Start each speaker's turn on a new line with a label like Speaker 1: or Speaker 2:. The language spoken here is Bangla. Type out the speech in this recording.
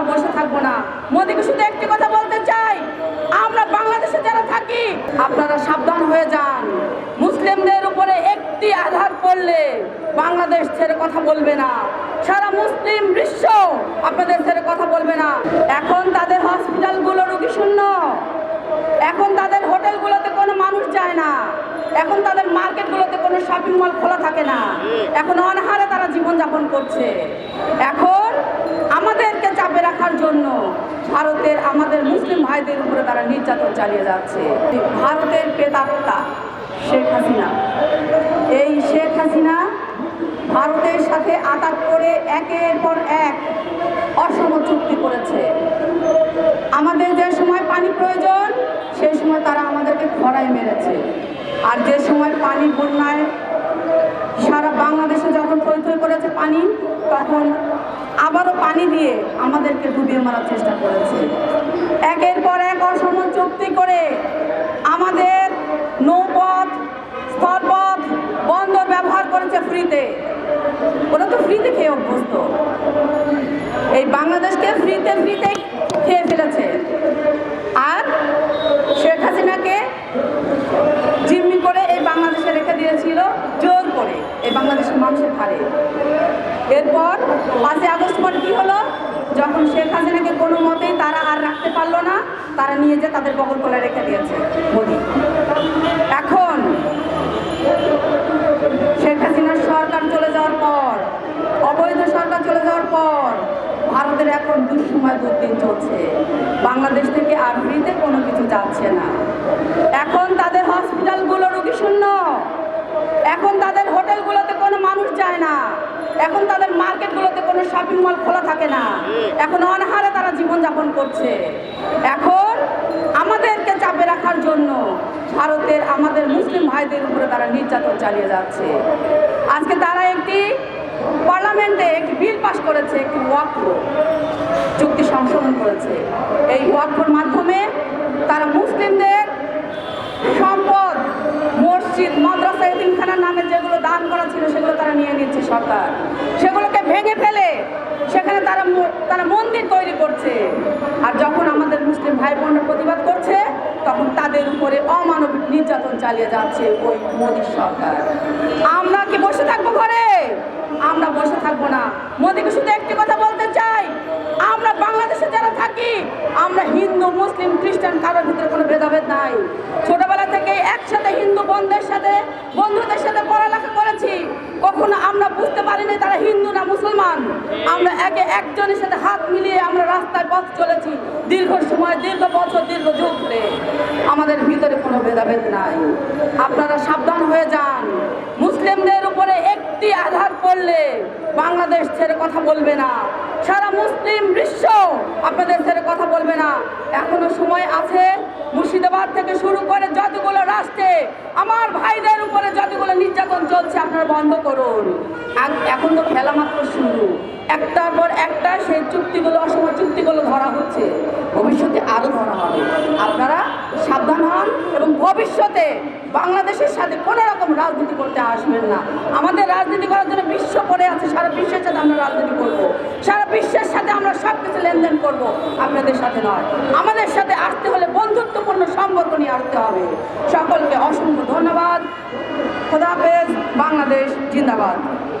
Speaker 1: আমরা বসে থাকব না। মোদীকে শুধু একটি কথা বলতে চাই? আমরা বাংলাদেশে যারা থাকি, আপনারা সাবধান হয়ে যান। মুসলিমদের উপরে একটি আধার পড়লে বাংলাদেশ ছেড়ে কথা বলবে না। সারা মুসলিম বিশ্ব আপনাদের ছেড়ে কথা বলবে না। এখন তাদের হসপিটালগুলো রুগী শূন্য। এখন তাদের হোটেলগুলোতে কোনো মানুষ যায় না। এখন তাদের মার্কেটগুলোতে কোনো শপিং মল খোলা থাকে না। এখন অনাহারে তারা জীবনযাপন করছে। এখন আমাদেরকে চাপে রাখার জন্য ভারতের আমাদের মুসলিম ভাইদের উপরে তারা নির্যাতন চালিয়ে যাচ্ছে। ভারতের পেতাত্তা শেখ হাসিনা। এই শেখ হাসিনা ভারতের সাথে আঘাত করে একের পর এক অসম চুক্তি করেছে। আমাদের যে সময় পানি প্রয়োজন সেই সময় তারা আমাদেরকে খরায় মেরেছে। আর যে সময় পানি বন্যায় সারা বাংলাদেশে যখন থই থই করেছে পানি, তখন আবারও পানি দিয়ে আমাদেরকে ডুবিয়ে মারার চেষ্টা করেছে। একের পর এক অসম চুক্তি করে আমাদের নৌপথ, স্থলপথ বন্দর ব্যবহার করেছে ফ্রিতে। ওরা তো ফ্রিতে খেয়ে অভ্যস্ত। এই বাংলাদেশকে ফ্রিতে ফ্রিতে খেয়ে ফেলেছে। আর শেখ হাসিনাকে জিম্মি করে এই বাংলাদেশে রেখে দিয়েছিল জোর করে। এই বাংলাদেশের মানুষের ধারে এরপর পাঁচই আগস্ট পর কী হলো যখন শেখ হাসিনাকে কোনো মতেই তারা আর রাখতে পারল না। তারা নিয়ে যে তাদের বগল কোলে রেখে দিয়েছে মোদি। এখন শেখ হাসিনার সরকার চলে যাওয়ার পর, অবৈধ সরকার চলে যাওয়ার পর, ভারতের এখন দুঃসময় দুর্দিন চলছে। বাংলাদেশ থেকে আর ফ্রিতে কোনো কিছু যাচ্ছে না। এখন তাদের হসপিটালগুলো রুগী শূন্য। এখন তাদের হোটেলগুলোতে কোনো মানুষ যায় না। এখন তাদের মার্কেটগুলোতে কোনো শপিং মল খোলা থাকে না এখন অনাহারে তারা জীবনযাপন করছে। এখন আমাদেরকে চাপে রাখার জন্য ভারতের, আমাদের মুসলিম ভাইদের উপরে তারা নির্যাতন চালিয়ে যাচ্ছে। আজকে তারা একটি পার্লামেন্টে একটি বিল পাশ করেছে, একটি ওয়াক্ফ চুক্তি সংশোধন করেছে। এই ওয়াক্ফর মাধ্যমে তারা মুসলিমদের সম্পদ, মসজিদ, মাদ্রাসা, এতিমখানার নামে যেগুলো দান করা ছিল, সেগুলো তারা নিয়ে নিচ্ছে সরকার। সেখানে তারা মন্দির তৈরি করছে। আর যখন আমাদের মুসলিম ভাই বোনরা প্রতিবাদ করছে, তখন তাদের উপরে অমানবিক নির্যাতন চালিয়ে যাচ্ছে ওই মোদী সরকার। আমরা কি বসে থাকব ঘরে? আমরা বসে থাকব না। মোদীকে শুধু একটি কথা বলতে চাই, আমরা বাংলাদেশে যারা থাকি, আমরা হিন্দু, মুসলিম, খ্রিস্টান, কারোর ভিতরে কোনো ভেদাভেদ নাই ছোটবেলা থেকে একসাথে হিন্দু বন্ধুদের সাথে বন্ধুদের সাথে পড়ালেখা করেছি কখনো আমরা বুঝতে পারিনি তারা হিন্দু না মুসলমান, আমরা একে একজনের সাথে হাত মিলিয়ে আমরা রাস্তায় পথ চলেছি, দীর্ঘ সময়, দীর্ঘ বছর, দীর্ঘ যুগ ধরে। আমাদের ভিতরে কোনো ভেদাভেদ নাই। আপনারা সাবধান হয়ে যান। মুসলিমদের উপরে একটি আঘাত পড়লে বাংলাদেশ ছেড়ে কথা বলবে না। সারা মুসলিম বিশ্ব আপনাদের ছেড়ে কথা বলবে না। এখনও সময় আছে মুর্শিদাবাদ থেকে শুরু করে যতগুলো আমার ভাইদের উপরে যতগুলো নির্যাতন চলছে, আপনারা বন্ধ করুন। এখন তো খেলা মাত্র শুরু। একটার পর একটা সেই চুক্তিগুলো অসময় চুক্তিগুলো ধরা হচ্ছে। ভবিষ্যতে আরও ধরা হবে। আপনারা সাবধান হন এবং ভবিষ্যতে বাংলাদেশের সাথে কোনো রকম রাজনীতি করতে আসবেন না। আমাদের রাজনীতি করার জন্য বিশ্ব পড়ে আছে, সারা বিশ্বের সাথে আমরা রাজনীতি করব। সারা বিশ্বের সাথে আমরা সব কিছু লেনদেন করব। আপনাদের সাথে নয়। আমাদের সাথে আসতে হলে